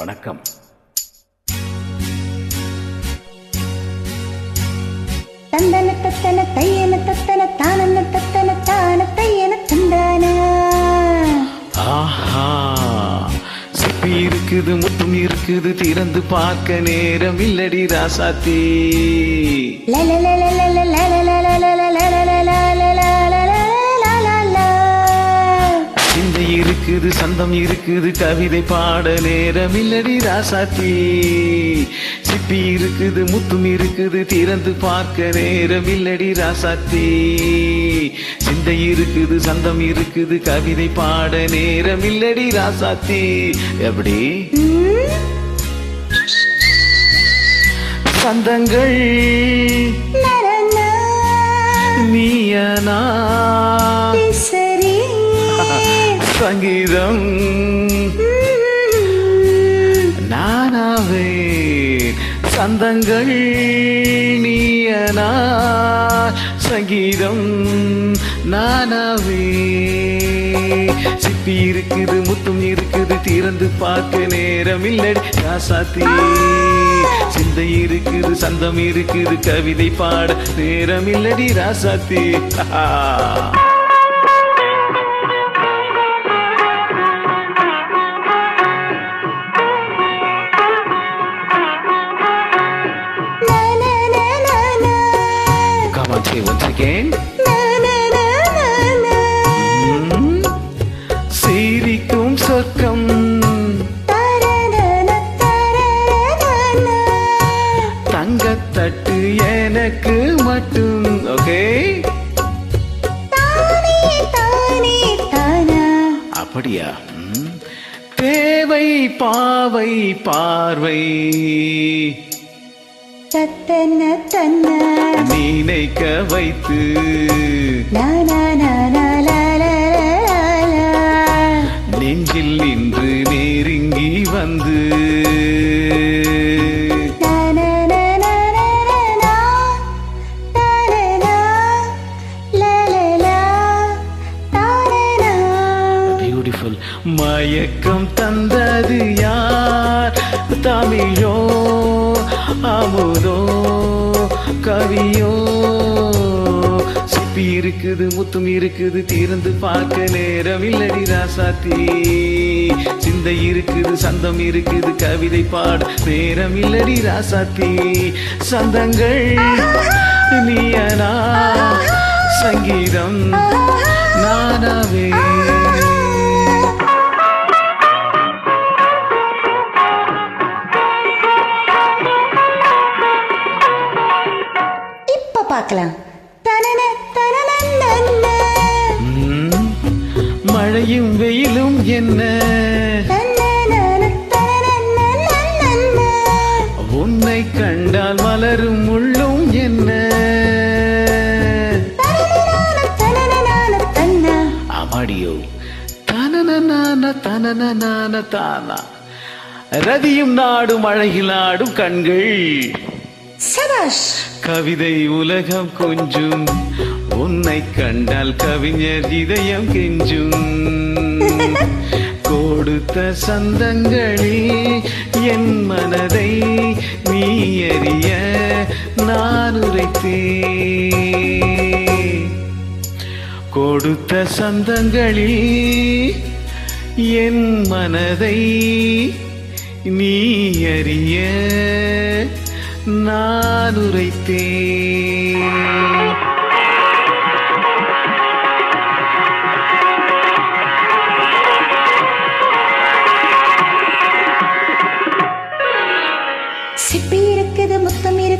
வணக்கம் தந்தன தத்தன தையன தத்தன தானன தத்தன தான தையன தந்தான ஆஹா சிப்பி இருக்குது முத்தும் இருக்குது திறந்து பார்க்க நேரம் இல்லடி ராசாத்தி சிந்தை இருக்குது சந்தம் இருக்குது கவிதை பாட நேரம் இல்லடி ராசாத்தி. சிப்பி இருக்குது முத்தும் இருக்குது திறந்து பார்க்க நேரம் இல்லடி ராசாத்தி. சிந்தை இருக்குது சந்தம் இருக்குது கவிதை பாட நேரம் இல்லடி ராசாத்தி. எப்படி? சந்தங்கள் நீயனா? சங்கீதம். நானாவே சந்தங்கள் நீயனா? சங்கீதம் நானாவே. சிப்பி இருக்குது முத்தம் இருக்குது திறந்து பார்க்க நேரம் இல்லடி ராசாத்தி. சிந்தை இருக்குது சந்தம் இருக்குது கவிதை பாட நேரம் இல்லடி ராசாத்தி. இருக்கேன் சீரிக்கும் சிரிக்கும் சொர்க்கம். தங்கத்தட்டு எனக்கு மட்டும். ஓகே? அப்படியா? தேவை பாவை பார்வை. தத்தன தன்ன. நினைக்க வைத்து. நெஞ்சில் நின்று நெருங்கி வந்து. பியூட்டிஃபுல் இருக்குது முத்தும் இருக்குது தீர்ந்து பார்க்க நேரம் இல்லடி ராசாத்தி. சிந்தை இருக்குது சந்தம் இருக்குது கவிதை பாட நேரம் இல்லடி ராசாத்தி. சந்தங்கள் நீயனா சங்கீதம் நானாவே. பார்க்கலாம். மழையும் வெயிலும் என்ன. உன்னை கண்டால் மலரும் முள்ளும் என்ன? தன்னா. அமாடியோ தனனனான தனனனான தானா? ரதியும் நாடும் அழகில் ஆடும் கண்கள். கவிதை உலகம் கொஞ்சும். உன்னை கண்டால் கவிஞர் இதயம் கெஞ்சும். கொடுத்த சந்தங்களில் என் மனதை நீ அறிய நான் உரைத்தேன். கொடுத்த சந்தங்களில் என் மனதை நீ அறிய நான் உரைத்தேன்.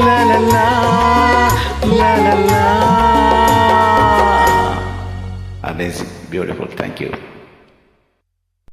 la la la la la la. Amazing beautiful thank you.